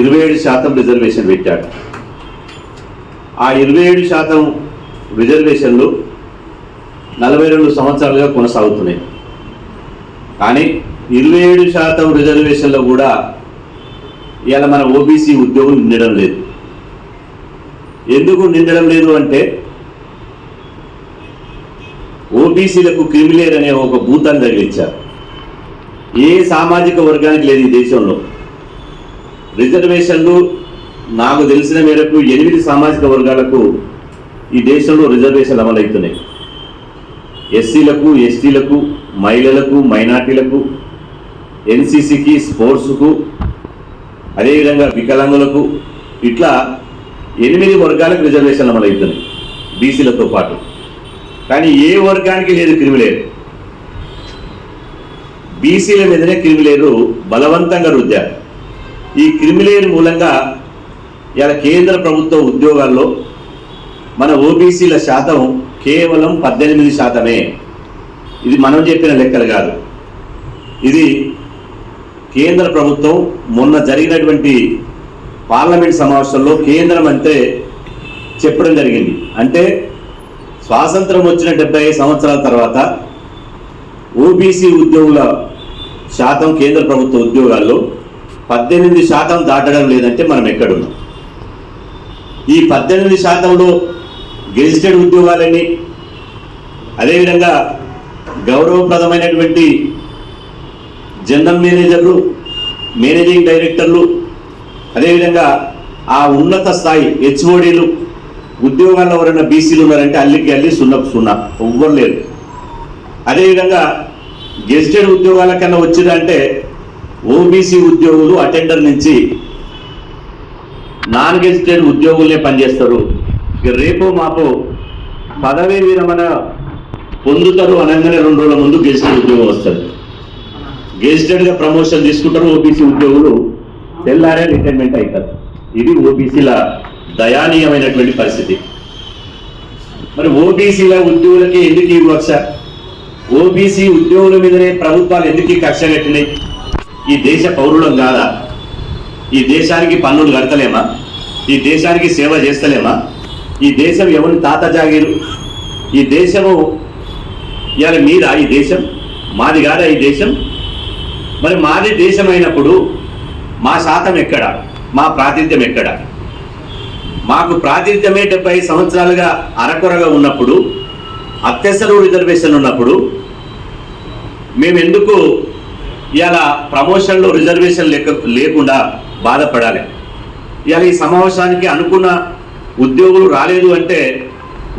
ఇరవై ఏడు శాతం రిజర్వేషన్ పెట్టాడు. ఆ ఇరవై ఏడు శాతం రిజర్వేషన్లు నలభై రెండు సంవత్సరాలుగా కొనసాగుతున్నాయి. కానీ ఇరవై ఏడు శాతం రిజర్వేషన్లో కూడా ఇవాళ మన ఓబీసీ ఉద్యోగం నిండడం లేదు. ఎందుకు నిండడం లేదు అంటే ఓబీసీలకు క్రిమిలేర్ అనే ఒక భూతాన్ని తగిలించారు. ఏ సామాజిక వర్గానికి లేదు ఈ దేశంలో. రిజర్వేషన్లు నాకు తెలిసిన మేరకు ఎనిమిది సామాజిక వర్గాలకు ఈ దేశంలో రిజర్వేషన్లు అమలవుతున్నాయి. ఎస్సీలకు ఎస్టీలకు మహిళలకు మైనార్టీలకు ఎన్సీసీకి స్పోర్ట్స్కు అదేవిధంగా వికలాంగులకు ఇట్లా ఎనిమిది వర్గాలకు రిజర్వేషన్లు అమలవుతున్నాయి బీసీలతో పాటు. కానీ ఏ వర్గానికి లేదు క్రిమిలేరు బీసీల మీదనే క్రిమిలేరు బలవంతంగా రుద్దారు. ఈ క్రిమిలేరు మూలంగా ఇలా కేంద్ర ప్రభుత్వ ఉద్యోగాల్లో మన ఓబీసీల శాతం కేవలం పద్దెనిమిది శాతమే. ఇది మనం చెప్పిన లెక్కలు కాదు. ఇది కేంద్ర ప్రభుత్వం మొన్న జరిగినటువంటి పార్లమెంట్ సమావేశంలో కేంద్ర మంత్రి చెప్పడం జరిగింది. అంటే స్వాతంత్రం వచ్చిన డెబ్బై ఐదు సంవత్సరాల తర్వాత ఓబీసీ ఉద్యోగుల శాతం కేంద్ర ప్రభుత్వ ఉద్యోగాల్లో పద్దెనిమిది శాతం దాటడం లేదంటే మనం ఎక్కడున్నాం? ఈ పద్దెనిమిది శాతంలో గెజిటెడ్ ఉద్యోగాలని అదేవిధంగా గౌరవప్రదమైనటువంటి జనరల్ మేనేజర్లు మేనేజింగ్ డైరెక్టర్లు అదేవిధంగా ఆ ఉన్నత స్థాయి హెచ్ఓడీలు ఉద్యోగాల్లో ఎవరైనా బీసీలు ఉన్నారంటే అల్లికి అల్లి సున్నా సున్నా ఎవ్వరు లేరు. అదేవిధంగా గెజిటెడ్ ఉద్యోగాల కన్నా వచ్చిందంటే ఓబీసీ ఉద్యోగులు అటెండర్ నుంచి నాన్ గెజిటెడ్ ఉద్యోగులే పనిచేస్తారు రేపో మాపో పదవీ విరమణ పొందుతారు అనగానే రెండు రోజుల ముందు గెజిటెడ్ ఉద్యోగం వస్తుంది. గెజిటెడ్గా ప్రమోషన్ తీసుకుంటారు ఓబీసీ ఉద్యోగులు. తెల్లారే రిటైర్మెంట్ అవుతారు ఇది ఓబీసీల దయానీయమైనటువంటి పరిస్థితి. మరి ఓబీసీల ఉద్యోగులకి ఎందుకు ఈ ఓబీసీ ఉద్యోగుల మీదనే ప్రభుత్వాలు ఎందుకు కక్ష కట్టినాయి? ఈ దేశ పౌరులం కాదా? ఈ దేశానికి పన్నులు కడతలేమా? ఈ దేశానికి సేవ చేస్తలేమా? ఈ దేశం ఎవరి తాత జాగీరు? ఈ దేశము ఇవాళ మీరా ఈ దేశం? మాది కాదా ఈ దేశం? మరి మాది దేశం అయినప్పుడు మా శాతం ఎక్కడ? మా ప్రాతినిధ్యం ఎక్కడ? మాకు ప్రాతినిధ్యమే డెబ్బై సంవత్సరాలుగా అరకొరగా ఉన్నప్పుడు అత్యవసర రిజర్వేషన్ ఉన్నప్పుడు మేము ఎందుకు ఇవాళ ప్రమోషన్లో రిజర్వేషన్ లేక లేకుండా బాధపడాలి. ఇవాళ ఈ సమావేశానికి అనుకున్న ఉద్యోగులు రాలేదు అంటే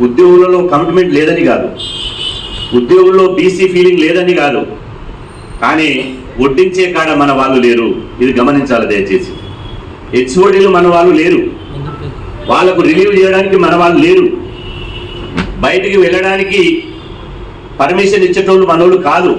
ఉద్యోగులలో కమిట్మెంట్ లేదని కాదు. ఉద్యోగుల్లో బీసీ ఫీలింగ్ లేదని కాదు. కానీ వడ్డించే కాడ మన వాళ్ళు లేరు. ఇది గమనించాలి దయచేసి. హెచ్ఓడీలు మన వాళ్ళు లేరు. వాళ్ళకు రిలీవ్ చేయడానికి మన వాళ్ళు లేరు. బయటికి వెళ్ళడానికి పర్మిషన్ ఇచ్చేటోళ్ళు మనోళ్ళు కాదు.